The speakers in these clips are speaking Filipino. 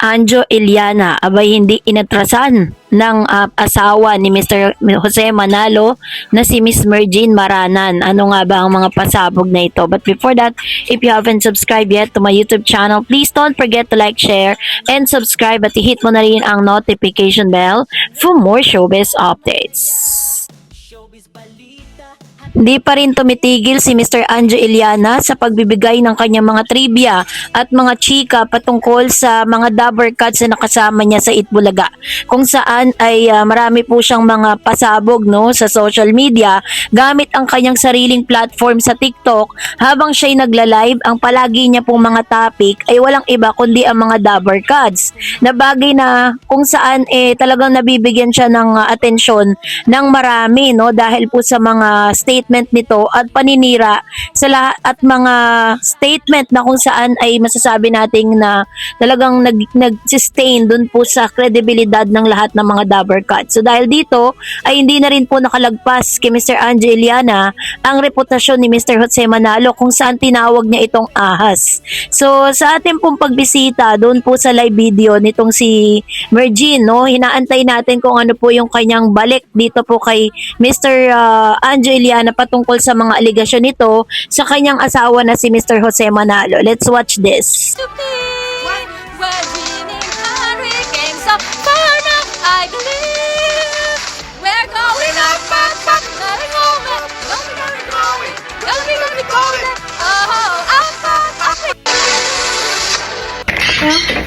Anjo Eliana abay hindi inatrasan ng ah, asawa ni Mr. Jose Manalo na si Miss Mergine Maranan. Ano nga ba ang mga pasabog na ito? But before that, if you haven't subscribed yet to my YouTube channel, please don't forget to like, share, and subscribe at i-hit mo na rin ang notification bell for more showbiz updates. Hindi pa rin tumitigil si Mr. Anjo Iliana sa pagbibigay ng kanyang mga trivia at mga chika patungkol sa mga dabber cuts na nakasama niya sa Itbulaga. Kung saan ay ah, marami po siyang mga pasabog no sa social media gamit ang kanyang sariling platform sa TikTok habang siya'y nagla-live ang palagi niya pong mga topic ay walang iba kundi ang mga dabber cuts na bagay na kung saan eh talagang nabibigyan siya ng ah, atensyon ng marami no dahil po sa mga statement nito at paninira sa lahat at mga statement na kung saan ay masasabi nating na talagang nag nag-sustain dun po sa kredibilidad ng lahat ng mga dabber cuts. So dahil dito ay hindi na rin po nakalagpas kay Mr. Anjo Iliana ang reputasyon ni Mr. Jose Manalo kung saan tinawag niya itong ahas. So sa ating pong pagbisita doon po sa live video nitong si Mergine, no, hinaantay natin kung ano po yung kanyang balik dito po kay Mr. uh, Anjo Iliana patungkol sa mga aligasyon nito sa kanyang asawa na si Mr. Jose Manalo. Let's watch this. to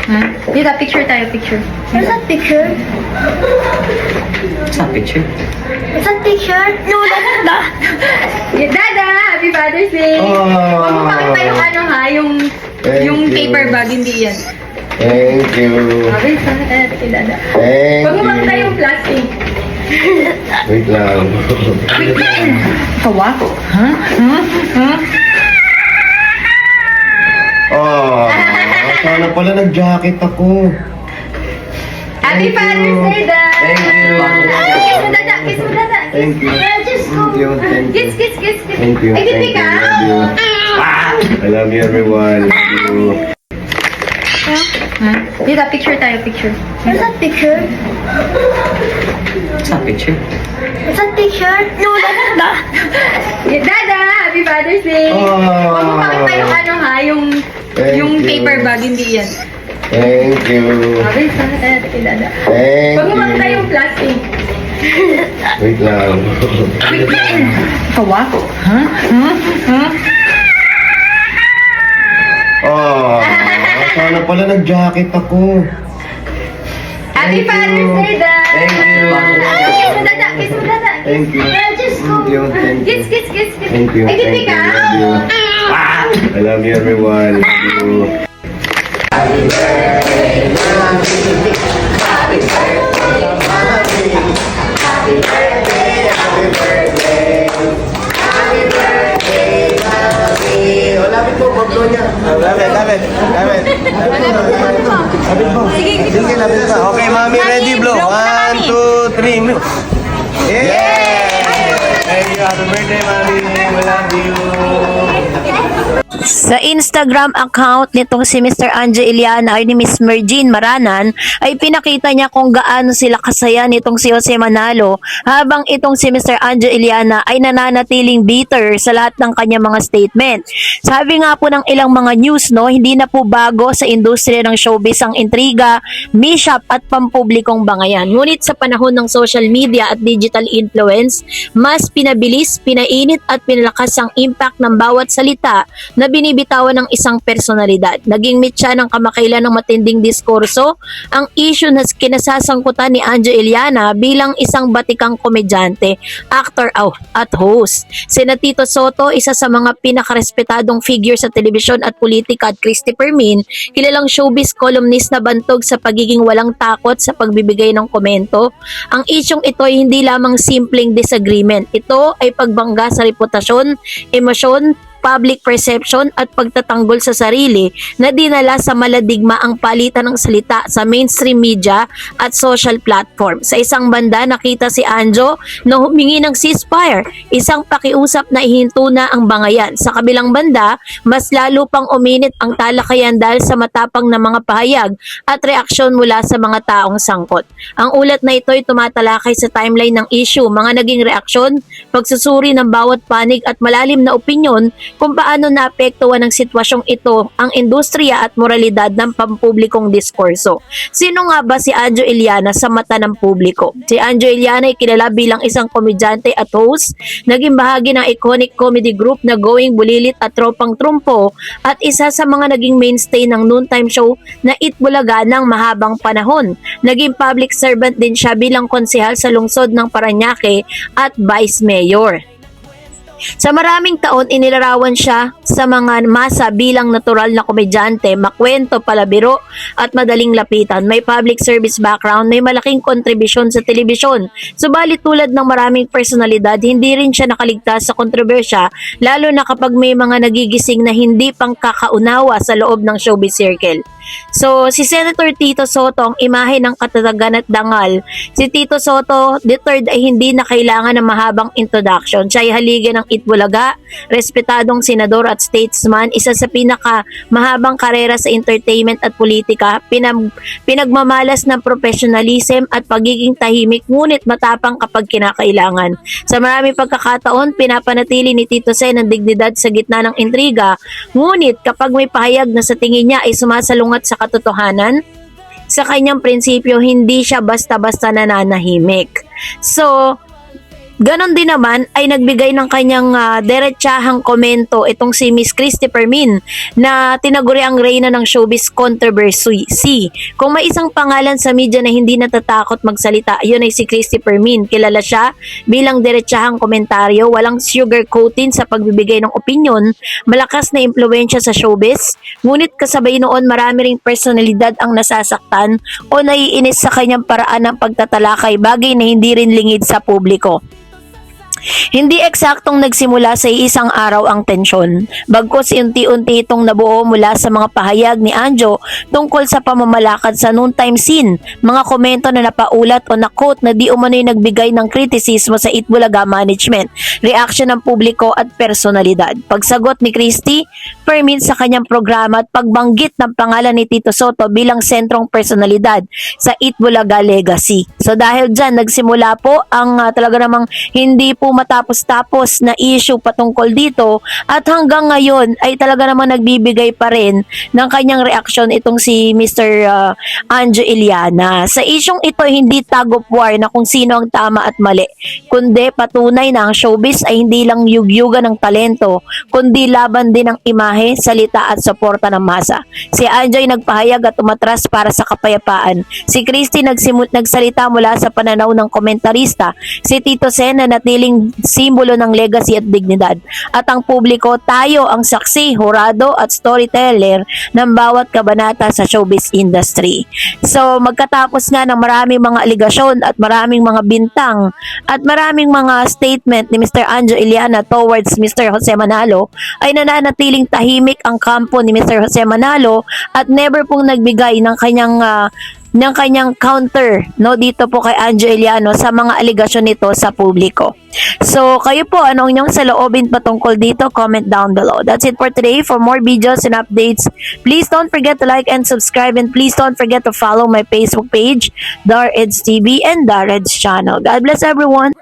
Ha? Dito, picture tayo, picture. What's that picture? What's that picture? What's that picture? No, that's not. Dada! Happy Father's Day! Oh. Huwag mo pakita yung ano ha, yung, Thank yung you. paper bag, hindi yan. Thank you. Okay, sa eh, kay Dada. Thank Huwag mo pakita yung you. plastic. Wait lang. Kawa? Ha? Ha? Ha? oh, sana pala nag-jacket ako. Happy Thank Father's you. Day, Dad! Thank you. Kiss mo, Dada! Kiss mo, Dada! Thank you. Thank you. Thank you. Kiss, kiss, kiss, kiss! Thank you. Ay, Thank you. Love you. I love you everyone. Love you. Ha? Dito, picture tayo, picture. What's that picture? What's that picture? What's that picture? No, that's not. Dada! Happy Father's Day! Oh. Huwag mo pakita yung ano ha, yung, Thank yung you. paper bag, hindi yan. Thank you. Okay, sa eh, kay Dada. Thank Huwag mo pakita you. yung plastic. Wait lang. Kawa? Ha? Ha? Ha? oh, sana pala nag-jacket ako. Happy Thank Father's you. Day, Dad! Thank you. Kiss mo, Dada! Kiss mo, Dada! Thank you. Thank you. Thank you. Kiss, kiss, kiss, kiss! Thank you. Ay, Thank you. Love you. I love you everyone. Love you. Lapit po, Bob niya. Lapit, lapit, lapit. Lapit po. Sige, lapit pa. Okay, mami, ready, blow. One, two, three, move. Yeah! Thank you. Happy birthday, mami. We love you. Sa Instagram account nitong si Mr. Anjo Iliana ay ni Miss Mergine Maranan ay pinakita niya kung gaano sila kasaya nitong si Jose Manalo habang itong si Mr. Anjo Iliana ay nananatiling bitter sa lahat ng kanyang mga statement. Sabi nga po ng ilang mga news no, hindi na po bago sa industriya ng showbiz ang intriga, mishap at pampublikong bangayan. Ngunit sa panahon ng social media at digital influence, mas pinabilis, pinainit at pinalakas ang impact ng bawat salita na binibitawan ng isang personalidad. Naging mitya ng kamakailan ng matinding diskurso ang issue na kinasasangkutan ni Anjo Iliana bilang isang batikang komedyante, actor at host. Sina Tito Soto, isa sa mga pinakarespetadong figure sa telebisyon at politika at Christopher Min, kilalang showbiz columnist na bantog sa pagiging walang takot sa pagbibigay ng komento. Ang isyong ito ay hindi lamang simpleng disagreement. Ito ay pagbangga sa reputasyon, emosyon, public perception at pagtatanggol sa sarili na dinala sa maladigma ang palitan ng salita sa mainstream media at social platform. Sa isang banda, nakita si Anjo na humingi ng ceasefire, isang pakiusap na ihinto na ang bangayan. Sa kabilang banda, mas lalo pang uminit ang talakayan dahil sa matapang na mga pahayag at reaksyon mula sa mga taong sangkot. Ang ulat na ito ay tumatalakay sa timeline ng issue, mga naging reaksyon, pagsusuri ng bawat panig at malalim na opinyon kung paano naapektuhan ng sitwasyong ito ang industriya at moralidad ng pampublikong diskurso. Sino nga ba si Anjo Iliana sa mata ng publiko? Si Anjo Iliana ay kilala bilang isang komedyante at host, naging bahagi ng iconic comedy group na Going Bulilit at Tropang Trumpo at isa sa mga naging mainstay ng noontime show na Itbulaga ng mahabang panahon. Naging public servant din siya bilang konsehal sa lungsod ng Paranaque at vice mayor. Sa maraming taon, inilarawan siya sa mga masa bilang natural na komedyante, makwento, palabiro, at madaling lapitan. May public service background, may malaking kontribusyon sa telebisyon. Subalit tulad ng maraming personalidad, hindi rin siya nakaligtas sa kontrobersya, lalo na kapag may mga nagigising na hindi pang kakaunawa sa loob ng showbiz circle. So, si Senator Tito Soto ang imahe ng katatagan at dangal. Si Tito Soto, third ay hindi na kailangan ng mahabang introduction. Siya ay haligi ng Itbulaga, respetadong senador at statesman, isa sa pinaka mahabang karera sa entertainment at politika, pinag, pinagmamalas ng professionalism at pagiging tahimik ngunit matapang kapag kinakailangan. Sa maraming pagkakataon, pinapanatili ni Tito Sen ang dignidad sa gitna ng intriga, ngunit kapag may pahayag na sa tingin niya ay sumasalungat sa katotohanan, sa kanyang prinsipyo, hindi siya basta-basta nananahimik. So, Ganon din naman ay nagbigay ng kanyang uh, derechahang komento itong si Miss Christy Permin na tinaguri ang reyna ng showbiz controversy. Si, kung may isang pangalan sa media na hindi natatakot magsalita, yun ay si Christy Permin. Kilala siya bilang derechahang komentaryo, walang sugarcoating sa pagbibigay ng opinion, malakas na impluensya sa showbiz, ngunit kasabay noon marami ring personalidad ang nasasaktan o naiinis sa kanyang paraan ng pagtatalakay bagay na hindi rin lingid sa publiko. Hindi eksaktong nagsimula sa isang araw ang tensyon. Bagkus unti-unti itong nabuo mula sa mga pahayag ni Anjo tungkol sa pamamalakad sa noontime scene, mga komento na napaulat o na-quote na di umano'y nagbigay ng kritisismo sa Itbulaga management, reaksyon ng publiko at personalidad. Pagsagot ni Christy, permit sa kanyang programa at pagbanggit ng pangalan ni Tito Soto bilang sentrong personalidad sa Itbulaga Legacy. So dahil dyan, nagsimula po ang uh, talaga namang hindi po matapos-tapos na issue patungkol dito at hanggang ngayon ay talaga naman nagbibigay pa rin ng kanyang reaksyon itong si Mr. Uh, Anjo Iliana. Sa isyong ito hindi tag of war na kung sino ang tama at mali, kundi patunay na ang showbiz ay hindi lang yugyugan ng talento, kundi laban din ng imahe, salita at suporta ng masa. Si Anjo ay nagpahayag at umatras para sa kapayapaan. Si Christy nagsimut nagsalita mula sa pananaw ng komentarista. Si Tito Sen na natiling simbolo ng legacy at dignidad. At ang publiko, tayo ang saksi, hurado at storyteller ng bawat kabanata sa showbiz industry. So magkatapos nga ng maraming mga aligasyon at maraming mga bintang at maraming mga statement ni Mr. Anjo Iliana towards Mr. Jose Manalo ay nananatiling tahimik ang kampo ni Mr. Jose Manalo at never pong nagbigay ng kanyang ah, ng kanyang counter no dito po kay Anjo Eliano sa mga aligasyon nito sa publiko. So kayo po anong inyong saloobin patungkol dito comment down below. That's it for today. For more videos and updates, please don't forget to like and subscribe and please don't forget to follow my Facebook page, Dar Eds TV and Dar Eds channel. God bless everyone.